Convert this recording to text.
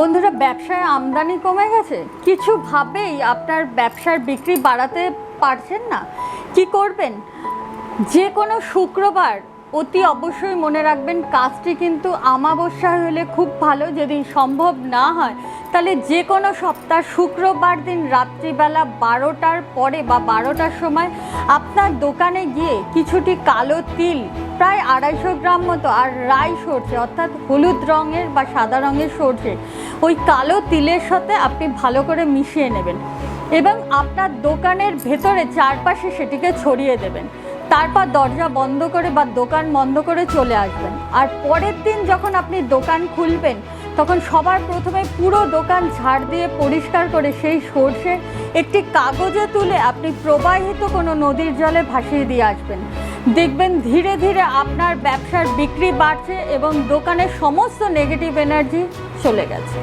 বন্ধুরা ব্যবসায় আমদানি কমে গেছে। কিছু ভাবেই আপনার ব্যবসার বিক্রি বাড়াতে পারছেন না। কি করবেন? যে কোনো শুক্রবার অতি অবশ্যই মনে রাখবেন, কাজটি কিন্তু আমাবস্যা হলে খুব ভালো। যদি সম্ভব না হয় তাহলে যে কোনো সপ্তাহ শুক্রবার দিন রাত্রিবেলা বারোটার পরে বা বারোটার সময় আপনার দোকানে গিয়ে কিছুটি কালো তিল, প্রায় আড়াইশো গ্রাম মতো আর রাই সরষে, অর্থাৎ হলুদ রঙের বা সাদা রঙের সরষে, ওই কালো তিলের সাথে আপনি ভালো করে মিশিয়ে নেবেন এবং আপনার দোকানের ভেতরে চারপাশে সেটিকে ছড়িয়ে দেবেন। তারপর দরজা বন্ধ করে বা দোকান বন্ধ করে চলে আসবেন। আর পরের দিন যখন আপনি দোকান খুলবেন তখন সবার প্রথমে পুরো দোকান ঝাড় দিয়ে পরিষ্কার করে সেই সর্ষে একটি কাগজে তুলে আপনি প্রবাহিত কোনো নদীর জলে ভাসিয়ে দিয়ে আসবেন। দেখবেন ধীরে ধীরে আপনার ব্যবসার বিক্রি বাড়ছে এবং দোকানের সমস্ত নেগেটিভ এনার্জি চলে গেছে।